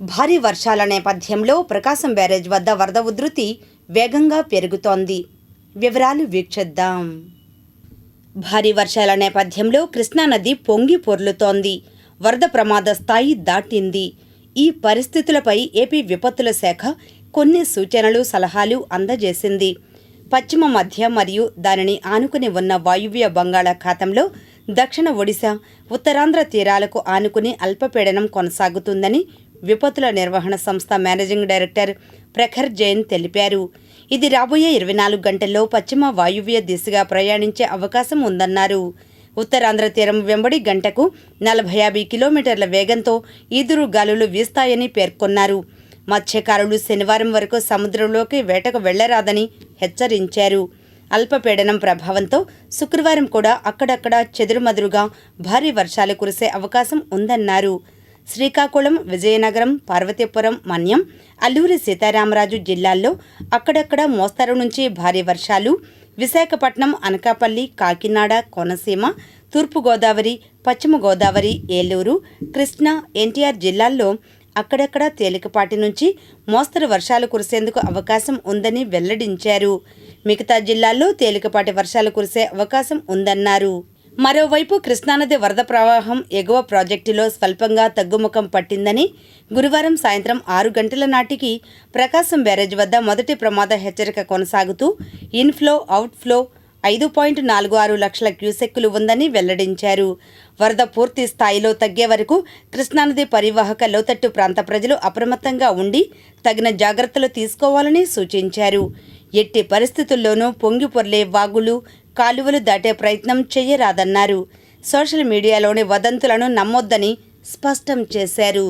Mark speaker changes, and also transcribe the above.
Speaker 1: భారీ వర్షాల నేపథ్యంలో ప్రకాశం బ్యారేజ్ వద్ద వరద ఉధృతి వేగంగా పెరుగుతోంది. వివరాలు వీక్షిద్దాం. భారీ వర్షాల నేపథ్యంలో కృష్ణానది పొంగి పొర్లుతోంది. వరద ప్రమాద స్థాయి దాటింది. ఈ పరిస్థితులపై ఏపీ విపత్తుల శాఖ కొన్ని సూచనలు సలహాలు అందజేసింది. పశ్చిమ మధ్య మరియు దానిని ఆనుకుని ఉన్న వాయువ్య బంగాళాఖాతంలో దక్షిణ ఒడిశా ఉత్తరాంధ్ర తీరాలకు ఆనుకుని అల్పపీడనం కొనసాగుతుందని విపత్తుల నిర్వహణ సంస్థ మేనేజింగ్ డైరెక్టర్ ప్రఖర్ జైన్ తెలిపారు. ఇది రాబోయే ఇరవై నాలుగు గంటల్లో పశ్చిమ వాయువ్య దిశగా ప్రయాణించే అవకాశం ఉందన్నారు. ఉత్తరాంధ్ర తీరం వెంబడి గంటకు నలభై యాభై కిలోమీటర్ల వేగంతో ఈదురు గాలులు వీస్తాయని పేర్కొన్నారు. మత్స్యకారులు శనివారం వరకు సముద్రంలోకి వేటకు వెళ్ళరాదని హెచ్చరించారు. అల్పపీడనం ప్రభావంతో శుక్రవారం కూడా అక్కడక్కడ చెదురుమదురుగా భారీ వర్షాలు కురిసే అవకాశం ఉందన్నారు. శ్రీకాకుళం విజయనగరం పార్వతీపురం మన్యం అల్లూరి సీతారామరాజు జిల్లాల్లో అక్కడక్కడ మోస్తరు నుంచి భారీ వర్షాలు విశాఖపట్నం అనకాపల్లి కాకినాడ కోనసీమ తూర్పుగోదావరి పశ్చిమ గోదావరి ఏలూరు కృష్ణా ఎన్టీఆర్ జిల్లాల్లో అక్కడక్కడ తేలికపాటి నుంచి మోస్తరు వర్షాలు కురిసేందుకు అవకాశం ఉందని వెల్లడించారు. మిగతా జిల్లాల్లో తేలికపాటి వర్షాలు కురిసే అవకాశం ఉందన్నారు. మరోవైపు కృష్ణానది వరద ప్రవాహం ఎగువ ప్రాజెక్టులో స్వల్పంగా తగ్గుముఖం పట్టిందని గురువారం సాయంత్రం ఆరు గంటల నాటికి ప్రకాశం బ్యారేజ్ వద్ద మొదటి ప్రమాద హెచ్చరిక కొనసాగుతూ ఇన్ఫ్లో అవుట్ఫ్లో ఐదు పాయింట్ నాలుగు ఆరు లక్షల క్యూసెక్కులు ఉందని వెల్లడించారు. వరద పూర్తి స్థాయిలో తగ్గే వరకు కృష్ణానది పరివాహక లోతట్టు ప్రాంత ప్రజలు అప్రమత్తంగా ఉండి తగిన జాగ్రత్తలు తీసుకోవాలని సూచించారు. ఎట్టి పరిస్థితుల్లోనూ పొంగి పొర్లే వాగులు కాలువలు దాటే ప్రయత్నం చేయరాదన్నారు సోషల్ మీడియాలోని వదంతులను నమ్మొద్దని స్పష్టం చేశారు.